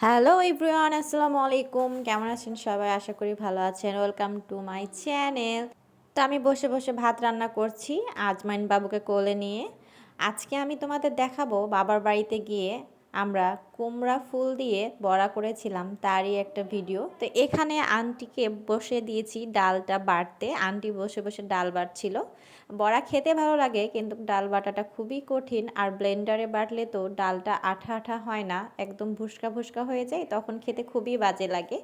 Hello ইব্রিয়ান আসসালামু আলাইকুম কেমন আছেন সবাই? আশা করি ভালো আছেন। ওয়েলকাম টু মাই চ্যানেল তো আমি বসে বসে ভাত রান্না করছি আজমাইন বাবুকে কোলে নিয়ে। আজকে আমি তোমাদের দেখাবো বাবার বাড়িতে গিয়ে আমরা কুমড়া ফুল দিয়ে বড়া করেছিলাম, তারই একটা ভিডিও। তো এখানে আন্টিকে বসে দিয়েছি ডালটা বাটতে আন্টি বসে বসে ডাল বাটছিল বড়া খেতে ভালো লাগে, কিন্তু ডাল বাটাটা খুবই কঠিন। আর ব্লেন্ডারে বাটলে তো ডালটা আঠা আঠা হয় না, একদম ভুসকা ভুসকা হয়ে যায়, তখন খেতে খুবই বাজে লাগে।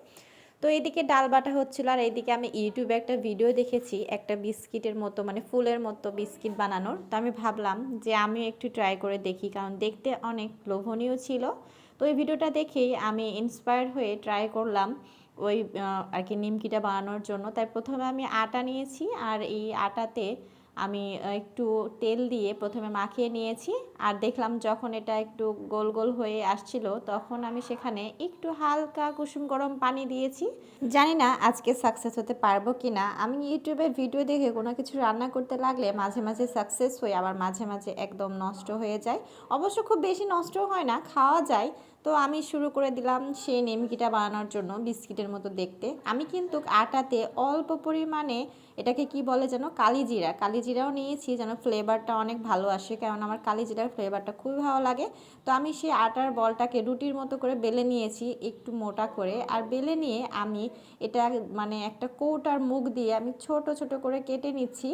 তো এইদিকে ডাল বাটা হচ্ছিল আর এইদিকে আমি ইউটিউবে একটা ভিডিও দেখেছি, একটা বিস্কিটের মতো মানে ফুলের মতো বিস্কিট বানানোর। তো আমি ভাবলাম যে আমিও একটু ট্রাই করে দেখি, কারণ দেখতে অনেক লোভনীয় ছিল। তো ওই ভিডিওটা দেখেই আমি ইন্সপায়ার হয়ে ট্রাই করলাম ওই আর কি নিমকিটা বানানোর জন্য। তাই প্রথমে আমি আটা নিয়েছি আর এই আটাতে আমি একটু তেল দিয়ে প্রথমে মাখিয়ে নিয়েছি। আর দেখলাম যখন এটা একটু গোল গোল হয়ে আসছিল, তখন আমি সেখানে একটু হালকা কুসুম গরম পানি দিয়েছি। জানি না আজকে সাকসেস হতে পারব কি না আমি ইউটিউবে ভিডিও দেখে কোনো কিছু রান্না করতে লাগলে মাঝে মাঝে সাকসেস হই, আবার মাঝে মাঝে একদম নষ্ট হয়ে যায়। অবশ্য খুব বেশি নষ্ট হয় না, খাওয়া যায়। তো আমি শুরু করে দিলাম সেই নেমকিটা বানানোর জন্য বিস্কিটের মতো দেখতে। আমি কিন্তু আটাতে অল্প পরিমাণে এটাকে কি বলে যেন কালিজিরা কালিজিরাও নিয়েছি যেন ফ্লেভারটা অনেক ভালো আসে, কারণ আমার কালিজিরার ফ্লেভারটা খুবই ভালো লাগে। তো আমি সেই আটার বলটাকে রুটির মতো করে বেলে নিয়েছি একটু মোটা করে। আর বেলে নিয়ে আমি এটা মানে একটা কৌটার মুখ দিয়ে আমি ছোট ছোট করে কেটে নিচ্ছি।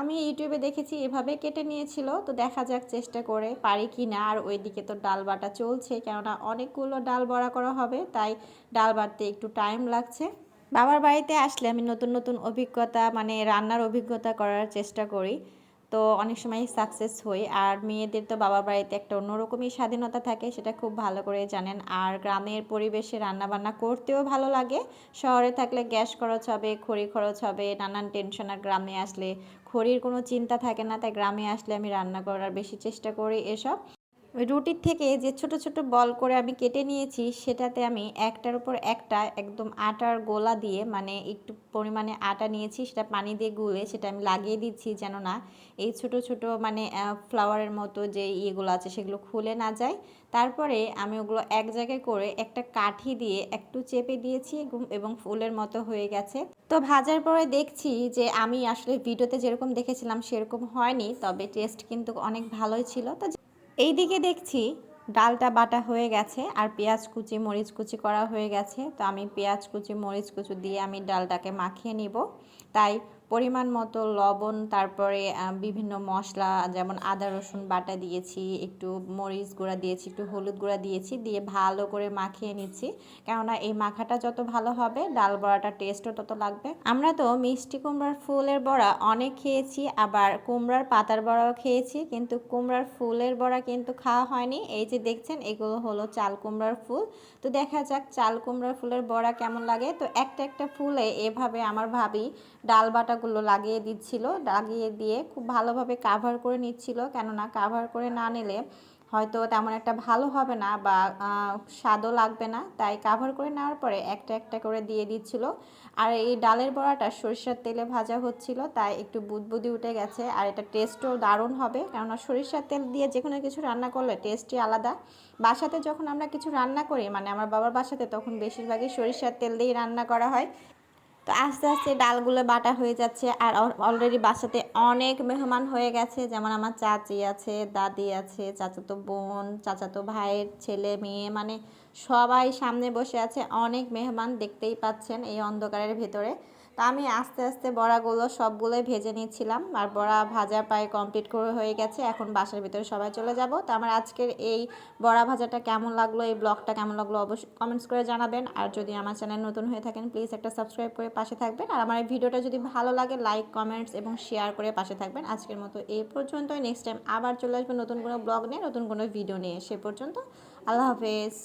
আমি ইউটিউবে দেখেছি এভাবে কেটে নিয়েছিল, তো দেখা যাক চেষ্টা করে পারি কি না। আর ওইদিকে তো ডাল বাটা চলছে, কেননা অনেকগুলো ডাল বড়া করা হবে, তাই ডাল বাটতে একটু টাইম লাগছে। বাবার বাড়িতে আসলে আমি নতুন নতুন অভিজ্ঞতা মানে রান্নার অভিজ্ঞতা করার চেষ্টা করি। তো অনেক সময় সাকসেস হই, আর মেয়েদের তো বাবার বাড়িতে একটা অন্যরকমই স্বাধীনতা থাকে, সেটা খুব ভালো করে জানেন। আর গ্রামের পরিবেশে রান্নাবান্না করতেও ভালো লাগে। শহরে থাকলে গ্যাস খরচ হবে, খড়ি খরচ হবে, নানান টেনশন আর গ্রামে আসলে খড়ির কোনো চিন্তা থাকে না, তাই গ্রামে আসলে আমি রান্না করার বেশি চেষ্টা করি এসব। রুটির থেকে যে ছোট ছোট বল করে আমি কেটে নিয়েছি, সেটাতে আমি একটার উপর একটা একদম আটার গোলা দিয়ে মানে একটু পরিমাণে আটা নিয়েছি, সেটা পানি দিয়ে গুলে সেটা আমি লাগিয়ে দিচ্ছি যেন না এই ছোট ছোট মানে ফ্লাওয়ারের মতো যে ইয়েগুলো আছে সেগুলো খুলে না যায়। তারপরে আমি ওগুলো এক জায়গায় করে একটা কাঠি দিয়ে একটু চেপে দিয়েছি এবং ফুলের মতো হয়ে গেছে। তো ভাজার পরে দেখছি যে আমি আসলে ভিডিওতে যেরকম দেখেছিলাম সেরকম হয়নি, তবে টেস্ট কিন্তু অনেক ভালোই ছিল। তো এই দিকে দেখছি ডালটা বাটা হয়ে গেছে আর পেঁয়াজ কুচি, মরিচ কুচি করা হয়ে গেছে। তো আমি পেঁয়াজ কুচি, মরিচ কুচি দিয়ে আমি ডালটাকে মাখিয়ে নিব। তাই পরিমাণ মতো লবণ, তারপরে বিভিন্ন মশলা, যেমন আদা, রসুন বাটা দিয়েছি, একটু মরিচ গুঁড়া দিয়েছি, একটু হলুদ গুঁড়া দিয়েছি, দিয়ে ভালো করে মাখিয়ে নিচ্ছি। কেননা এই মাখাটা যত ভালো হবে, ডাল বড়াটা টেস্টও তত লাগবে। আমরা তো মিষ্টি কুমড়ার ফুলের বড়া অনেক খেয়েছি, আবার কুমড়ার পাতার বড়াও খেয়েছি, কিন্তু কুমড়ার ফুলের বড়া কিন্তু খাওয়া হয়নি। এই যে দেখছেন, এগুলো হলো চাল কুমড়ার ফুল। তো দেখা যাক চাল কুমড়ার ফুলের বড়া কেমন লাগে। তো একটা একটা ফুলে এভাবে আমার ভাবি ডাল বাটাগুলো লাগিয়ে দিচ্ছিল, লাগিয়ে দিয়ে খুব ভালোভাবে কাভার করে নিচ্ছিল। কেননা কাভার করে না নিলে হয়তো তেমন একটা ভালো হবে না বা স্বাদও লাগবে না। তাই কাভার করে নেওয়ার পরে একটা একটা করে দিয়ে দিচ্ছিল। আর এই ডালের বড়াটা সরিষার তেলে ভাজা হচ্ছিল, তাই একটু বুদবুদি উঠে গেছে। আর এটা টেস্টও দারুণ হবে, কেননা সরিষার তেল দিয়ে যে কোনো কিছু রান্না করলে টেস্টই আলাদা। বাসাতে যখন আমরা কিছু রান্না করি মানে আমার বাবার বাসাতে তখন বেশিরভাগই সরিষার তেল দিয়েই রান্না করা হয়। তো আস্তে আস্তে ডালগুলো বাটা হয়ে যাচ্ছে আর অলরেডি বাসাতে অনেক মেহমান হয়ে গেছে। যেমন আমার চাচি আছে, দাদি আছে, চাচাতো বোন, চাচাতো ভাইয়ের ছেলে, মেয়ে মানে সবাই সামনে বসে আছে। অনেক মেহমান দেখতেই পাচ্ছেন এই অন্ধকারের ভেতরে। তো আমি আস্তে আস্তে বড়াগুলো সবগুলোই ভেজে নিচ্ছিলাম। আর বড়া ভাজা প্রায় কমপ্লিট করে হয়ে গেছে। এখন বাসার ভিতরে সবাই চলে যাব। তো আমার আজকের এই বড়া ভাজাটা কেমন লাগল, এই ব্লগটা কেমন লাগল অবশ্যই কমেন্টস করে জানাবেন। আর যদি আমার চ্যানেল নতুন হয়ে থাকেন প্লিজ একটা সাবস্ক্রাইব করে পাশে থাকবেন। আর আমার এই ভিডিওটা যদি ভালো লাগে লাইক কমেন্টস এবং শেয়ার করে পাশে থাকবেন। আজকের মতো এই পর্যন্তই। নেক্সট টাইম আবার চলে আসবেন নতুন কোনো ব্লগ নিয়ে, নতুন কোনো ভিডিও নিয়ে। সে পর্যন্ত আল্লাহ হাফেজ।